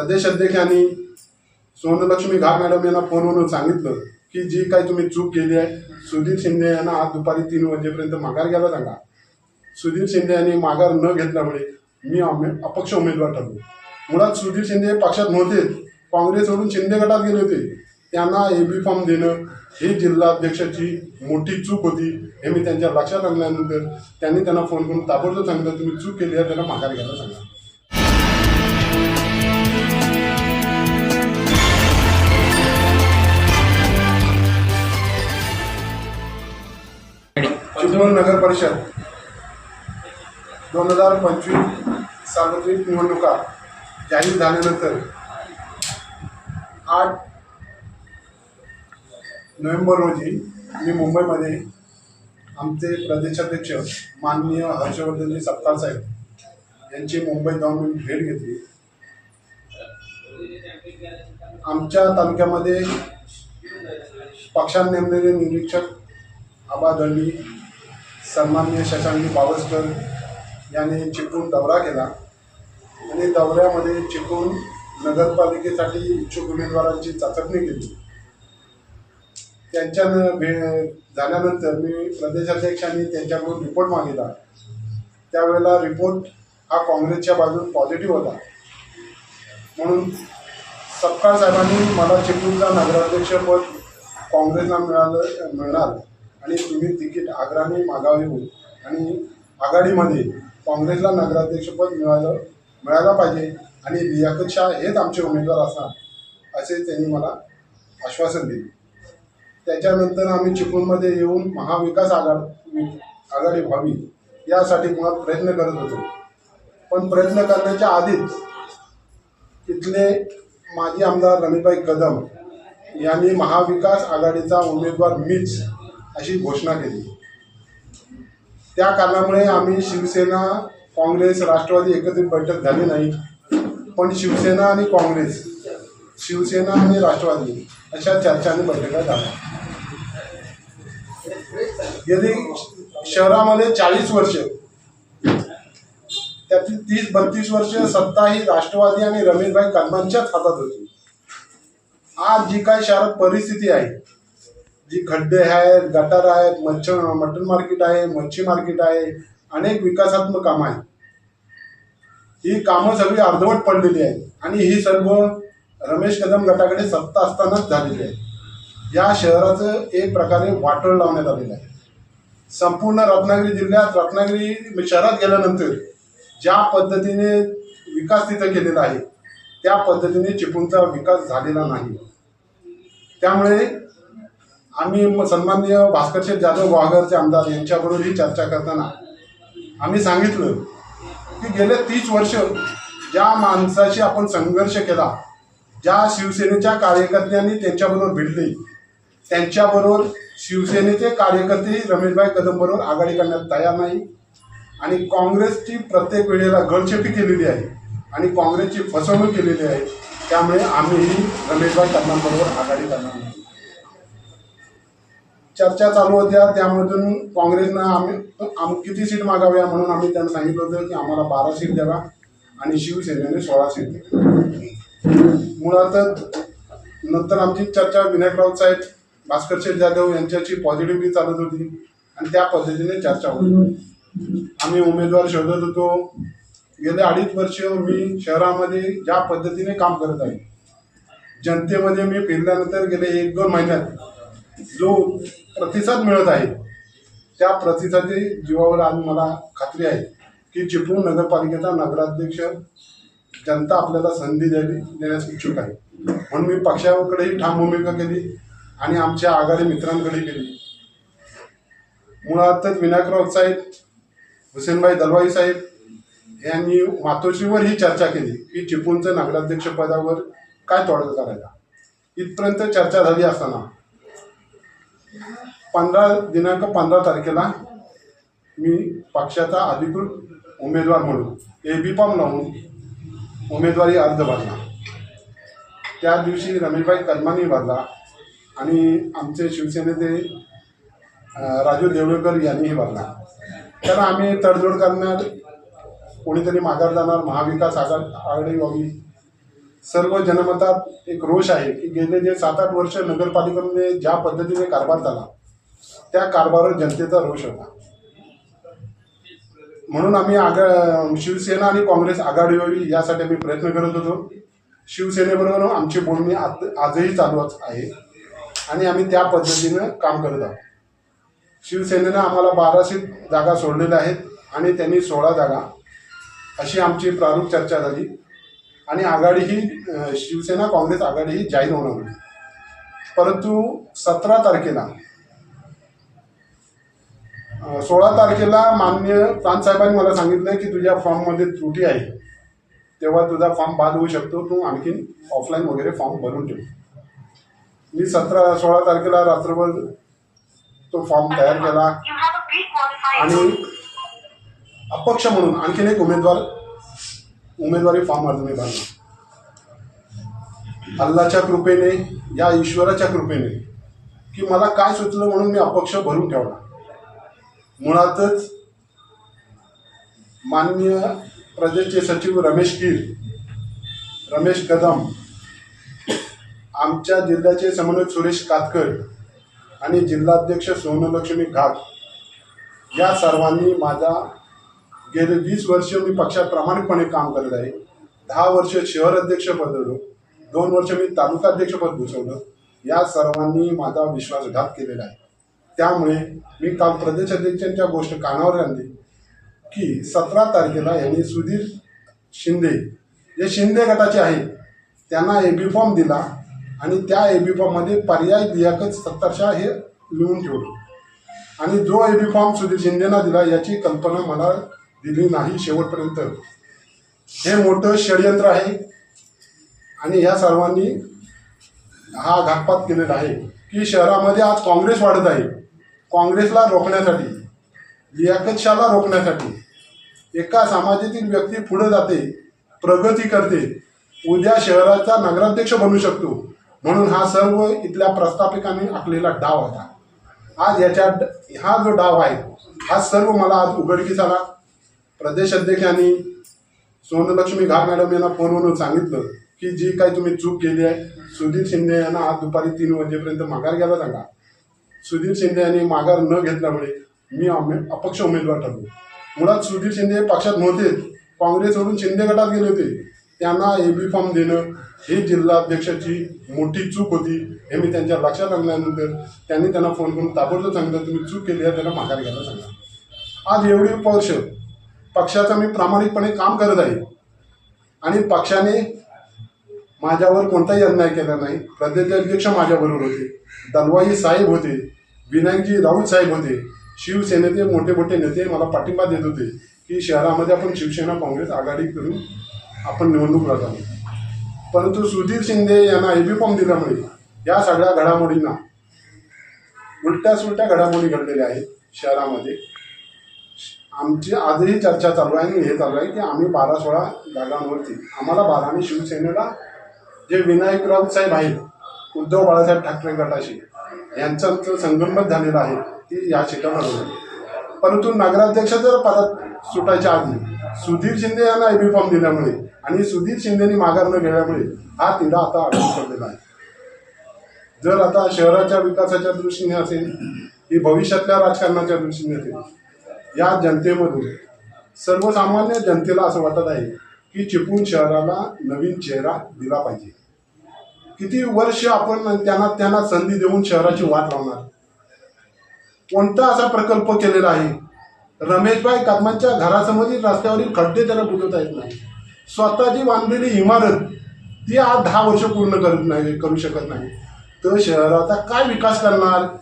प्रदेश अध्यक्षांनी सोनलक्ष्मी घाट मॅडम यांना फोनवरून सांगितलं की जी काही तुम्ही चूक केली आहे सुधीर शिंदे यांना आज दुपारी तीन वाजेपर्यंत माघार घ्यायला सांगा. सुधीर शिंदे यांनी माघार न घेतल्यामुळे मी अपक्ष उमेदवार ठरलो. मुळात सुधीर शिंदे पक्षात नव्हते. काँग्रेसवरून शिंदे गटात गेले होते. त्यांना ए बी फॉर्म देणं ही जिल्हाध्यक्षाची मोठी चूक होती. हे मी त्यांच्या लक्षात आणल्यानंतर त्यांनी त्यांना फोन करून ताबडतोब सांगितलं तुम्ही चूक केली आहे त्यांना माघार घ्यायला सांगा. चिपळूण नगर परिषद. दोन हजार पंचवीस सार्वत्रिक निवडणुका जाहीर झाल्यानंतर आठ नोव्हेंबर रोजी मी मुंबईमध्ये आमचे प्रदेशाध्यक्ष माननीय हर्षवर्धनजी सपकाळ साहेब यांची मुंबईत जाऊन मी भेट घेतली. आमच्या तालुक्यामध्ये पक्षाने नेमलेले निरीक्षक आबा दळवी सन्मान्य शशांकी पावसकर यांनी चिपळूण दौरा केला. आणि दौऱ्यामध्ये चिपळूण नगरपालिकेसाठी इच्छुक उमेदवारांची चाचपणी केली. त्यांच्या भे झाल्यानंतर मी प्रदेशाध्यक्षांनी त्यांच्याकडून रिपोर्ट मागितला. त्यावेळेला रिपोर्ट हा काँग्रेसच्या बाजून पॉझिटिव्ह होता. म्हणून सपकाळ साहेबांनी मला चिपळूणचा नगराध्यक्षपद काँग्रेसला मिळालं मिळणार. आणि तुम्ही तिकीट आग्राने मागावे हो आणि आघाडीमध्ये काँग्रेसला नगराध्यक्षपद मिळालं मिळायला पाहिजे आणि लियाकत शाह हेच आमचे उमेदवार असणार असे त्यांनी मला आश्वासन दिले. त्याच्यानंतर आम्ही चिपळूणमध्ये येऊन महाविकास आघाडी आघाडी व्हावी यासाठी मुळात प्रयत्न करत होतो. पण प्रयत्न करण्याच्या आधीच तिथले माजी आमदार रमीबाई कदम यांनी महाविकास आघाडीचा उमेदवार मीच अशी घोषणा केली. त्या कारणामुळे आम्ही शिवसेना काँग्रेस राष्ट्रवादी एकत्रित बैठक झाली नाही. पण शिवसेना आणि काँग्रेस शिवसेना आणि राष्ट्रवादी अशा चर्चाने बैठका झाल्या. गेली शहरामध्ये चाळीस वर्ष त्यातील तीस बत्तीस वर्ष सत्ता ही राष्ट्रवादी आणि रमेशभाई कदमांच्याच हातात होती. आज जी काय शहरात परिस्थिती आहे जी खड्डे आहेत गटार आहेत मच्छ मटन मार्केट आहे मच्छी मार्केट आहे अनेक विकासात्मक कामं आहेत. ही कामं सगळी अर्धवट पडलेली आहेत आणि ही सर्व रमेश कदम गटाकडे सत्ता असतानाच झालेली आहे या शहराचं एक प्रकारे वाटळ लावण्यात आलेलं आहे. संपूर्ण रत्नागिरी जिल्ह्यात रत्नागिरी शहरात गेल्यानंतर ज्या पद्धतीने विकास तिथं केलेला आहे त्या पद्धतीने चिपळूणचा विकास झालेला नाही. त्यामुळे आम्ही म- सन्माननीय भास्करशेठ जाधव वाघरचे आमदार यांच्याबरोबर ही चर्चा करताना आम्ही सांगितलं की गेले तीस वर्ष ज्या माणसाशी आपण संघर्ष केला ज्या शिवसेनेच्या कार्यकर्त्यांनी त्यांच्याबरोबर भिडले त्यांच्याबरोबर शिवसेनेचे कार्यकर्तेही रमेशभाई कदम बरोबर आघाडी करण्यात तयार नाही आणि काँग्रेसची प्रत्येक वेळेला गळचेपी केलेली आहे आणि काँग्रेसची फसवणूक केलेली आहे त्यामुळे आम्हीही रमेशभाई कदमांबरोबर आघाडी करणार नाही. चर्चा चालू होत्या त्यामधून काँग्रेसनं आम्ही आम किती सीट मागाव्या म्हणून आम्ही त्यांना सांगितलं होतं की आम्हाला बारा सीट द्यावा आणि शिवसेनेने सोळा सीट द्यावी मुळातच नंतर आमची चर्चा विनायकराव साहेब भास्कर शेठ जाधव यांच्याची पॉझिटिव्हली चालत होती आणि त्या पद्धतीने चर्चा होती आम्ही उमेदवार शोधत होतो. गेले अडीच वर्ष मी शहरामध्ये ज्या पद्धतीने काम करत आहे जनतेमध्ये मी फिरल्यानंतर गेले एक दोन महिन्यात जो प्रतिसाद मिळत आहे त्या प्रतिसादी जीवावर आज मला खात्री आहे की चिपळूण नगरपालिकेचा नगराध्यक्ष जनता आपल्याला संधी द्यावी देण्यास इच्छुक आहे. म्हणून मी पक्षाकडेही ठाम भूमिका केली आणि आमच्या आघाडी मित्रांकडे केली. मुळातच विनायकराव साहेब हुसेनभाई दलवाई साहेब यांनी मातोश्रीवर ही चर्चा केली की चिपळूणचं नगराध्यक्ष पदावर काय तोडगा करायला इथपर्यंत चर्चा झाली असताना पंधरा दिनांक पंधरा तारखेला मी पक्षाचा अधिकृत उमेदवार म्हणून ए बी फॉर्म लावून उमेदवारी अर्ज भरला. त्या दिवशी रमेशभाई कदमानी भरला आणि आमचे शिवसेनेचे राजू देवळकर यांनीही भरला. तर आम्ही तडजोड करणार कोणीतरी माघार जाणार महाविकास आघाड आघाडी व्हावी. सर्व जनमतात एक रोष आहे की गेले जे सात आठ वर्ष नगरपालिकेमध्ये ज्या पद्धतीने कारभार झाला त्या कारभारावर जनतेचा रोष होता. म्हणून आम्ही आघा शिवसेना आणि काँग्रेस आघाडी व्हावी यासाठी आम्ही प्रयत्न करत होतो. शिवसेनेबरोबर आमची बोलणी आज आजही चालूच आहे. आणि आम्ही त्या पद्धतीनं काम करत आहोत. शिवसेनेनं आम्हाला बाराशे जागा सोडलेल्या आहेत आणि त्यांनी सोळा जागा अशी आमची प्रारूप चर्चा झाली. आणि आघाडी ही शिवसेना काँग्रेस आघाडी ही जाहीर होणार होती परंतु सतरा तारखेला सोळा तारखेला मान्य प्रांतसाहेबांनी मला सांगितलं की तुझ्या फॉर्ममध्ये त्रुटी आहे. तेव्हा तुझा फॉर्म बाद होऊ शकतो. तू आणखीन ऑफलाईन वगैरे फॉर्म भरून ठेव. मी सतरा सोळा तारखेला रात्रभर तो फॉर्म तयार केला. आणि अपक्ष म्हणून आणखीन एक उमेदवार उमेदवारी फॉर्म अर्ज मी भरला. अल्लाच्या कृपेने या ईश्वराच्या कृपेने की मला काय सुचलं म्हणून मी अपक्ष भरून ठेवला. मुळातच माननीय प्रजेचे सचिव रमेश कीर रमेश कदम आमच्या जिल्ह्याचे समन्वयक सुरेश कातकर आणि जिल्हाध्यक्ष सोनलक्ष्मी घाट या सर्वांनी माझा गेले वीस वर्ष मी पक्षात प्रामाणिकपणे काम करत आहे. दहा वर्ष शहर अध्यक्षपद दोन वर्ष मी तालुकाध्यक्षपद भूषवलं. या सर्वांनी माझा विश्वासघात केलेला आहे. त्यामुळे मी काल प्रदेश अध्यक्षांच्या गोष्ट कानावर आणली की सतरा तारखेला यांनी सुधीर शिंदे जे शिंदे गटाचे आहेत त्यांना ए बी फॉर्म दिला आणि त्या ए बी फॉर्ममध्ये पर्याय दियाकच सत्तरशा हे लिहून ठेवलं. आणि जो ए बी फॉर्म सुधीर शिंदेना दिला याची कल्पना मला दिली नाही शेवटपर्यंत. हे मोठं षडयंत्र आहे आणि या सर्वांनी हा घातपात केलेला आहे की शहरामध्ये आज काँग्रेस वाढत आहे. काँग्रेसला रोखण्यासाठी लियाकत शाहला रोखण्यासाठी एका समाजातील व्यक्ती पुढे जाते प्रगती करते उद्या शहराचा नगराध्यक्ष बनू शकतो. म्हणून हा सर्व इथल्या प्रस्थापिकांनी आखलेला डाव होता. आज याच्या हा जो डाव आहे हा सर्व मला आज उघडकीस आला. प्रदेश अध्यक्षांनी सोनलक्ष्मी घा मॅडम यांना फोनवरून सांगितलं की जी काही तुम्ही चूक केली आहे सुधीर शिंदे यांना आज दुपारी तीन वाजेपर्यंत माघार घ्यायला सांगा. सुधीर शिंदे यांनी माघार न घेतल्यामुळे मी अपक्ष उमेदवार ठरलो. मुळात सुधीर शिंदे हे पक्षात नव्हते. काँग्रेसवरून शिंदे गटात गेले होते. त्यांना ए बी फॉर्म देणं ही जिल्हाध्यक्षाची मोठी चूक होती. हे मी त्यांच्या लक्षात आणल्यानंतर त्यांनी त्यांना फोन करून ताबडतोब सांगितलं तुम्ही चूक केली आहे त्यांना माघार घ्यायला सांगा. आज एवढी वर्ष पक्षाचं मी प्रामाणिकपणे काम करत आहे. आणि पक्षाने माझ्यावर कोणताही अन्याय केला नाही. प्रदेशाध्यक्ष माझ्याबरोबर होते. दलवाई साहेब होते. विनायकजी राऊत साहेब होते. शिवसेनेचे मोठे मोठे नेते मला पाठिंबा देत होते की शहरामध्ये आपण शिवसेना काँग्रेस आघाडी करून आपण निवडणूक लढावी. परंतु सुधीर शिंदे यांना एबी फॉर्म दिल्यामुळे या सगळ्या घडामोडींना उलट्या सुलट्या घडामोडी घडलेल्या आहेत शहरामध्ये. आमची आजही चर्चा चालू आहे आणि हे चालू आहे की आम्ही बारा सोळा जागांवरती आम्हाला बारा आणि शिवसेनेला जे विनायक साहेब आहेत उद्धव बाळासाहेब ठाकरे गटाशी यांचं संगनमत झालेलं आहे ती या सीटा परंतु नगराध्यक्ष जर पदात सुटायच्या आधी सुधीर शिंदे यांना एबी फॉर्म दिल्यामुळे आणि सुधीर शिंदेनी माघार न घेण्यामुळे हा तिढा आता अडकून पडलेला आहे. जर आता शहराच्या विकासाच्या दृष्टीने असेल की भविष्यातल्या राजकारणाच्या दृष्टीने असेल या जनतेमधून सर्वसामान्य जनतेला असं वाटत आहे की चिपळूण शहराला नवीन चेहरा दिला पाहिजे. किती वर्ष आपण त्यांना त्यांना संधी देऊन शहराची वाट लावणार? कोणता असा प्रकल्प केलेला आहे? रमेशभाई कदमांच्या घरासमोरील रस्त्यावरील खड्डे त्याला बुजवता येत नाही. स्वतःची बांधलेली इमारत ती आज दहा वर्ष पूर्ण करत नाही करू शकत नाही. तर शहराचा काय विकास करणार?